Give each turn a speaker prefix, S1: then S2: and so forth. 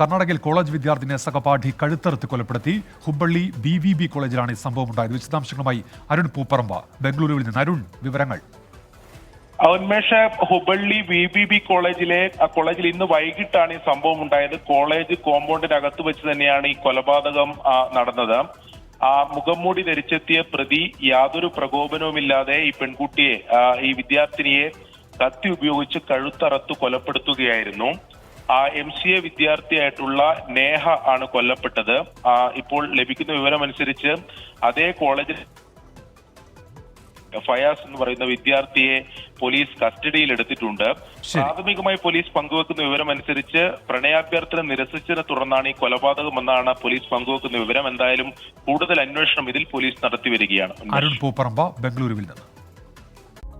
S1: കർണാടകയിൽ കോളേജ് വിദ്യാർത്ഥിനെ സഹപാഠി കഴുത്തറുത്ത് കൊലപ്പെടുത്തി Hubballi B V B കോളേജിലാണ് ഈ സംഭവം ഉണ്ടായത്. വിശദാംശങ്ങളുമായി അരുൺ പൂപ്പറമ്പ ബംഗളൂരുവിൽ നിന്ന് അരുൺ വിവരങ്ങൾ.
S2: ഉന്മേഷ ഹുബള്ളി വി ബി ബി കോളേജിലെ കോളേജിൽ ഇന്ന് വൈകിട്ടാണ് ഈ സംഭവം ഉണ്ടായത്. കോളേജ് കോമ്പൗണ്ടിനകത്ത് വെച്ച് തന്നെയാണ് ഈ കൊലപാതകം നടന്നത്. ആ മുഖംമൂടി ധരിച്ചെത്തിയ പ്രതി യാതൊരു പ്രകോപനവുമില്ലാതെ ഈ പെൺകുട്ടിയെ ഈ വിദ്യാർത്ഥിനിയെ കത്തി ഉപയോഗിച്ച് കഴുത്തറത്ത് കൊലപ്പെടുത്തുകയായിരുന്നു. ആ എം സി എ വിദ്യാർത്ഥിയായിട്ടുള്ള നേഹ ആണ് കൊല്ലപ്പെട്ടത്. ആ, ഇപ്പോൾ ലഭിക്കുന്ന വിവരമനുസരിച്ച് അതേ കോളേജിൽ ഫയാസ് എന്ന് പറയുന്ന വിദ്യാർത്ഥിയെ പോലീസ് കസ്റ്റഡിയിൽ എടുത്തിട്ടുണ്ട്. പ്രാഥമികമായി പോലീസ് പങ്കുവെക്കുന്ന വിവരമനുസരിച്ച് പ്രണയാഭ്യർത്ഥന നിരസിച്ചതിനെ തുടർന്നാണ് ഈ കൊലപാതകമെന്നാണ് പോലീസ് പങ്കുവെക്കുന്ന വിവരം. എന്തായാലും കൂടുതൽ അന്വേഷണം ഇതിൽ പോലീസ് നടത്തി വരികയാണ്.
S1: അരുൺ പൂപ്പറമ്പ ബംഗളൂരുവിൽ നിന്ന്.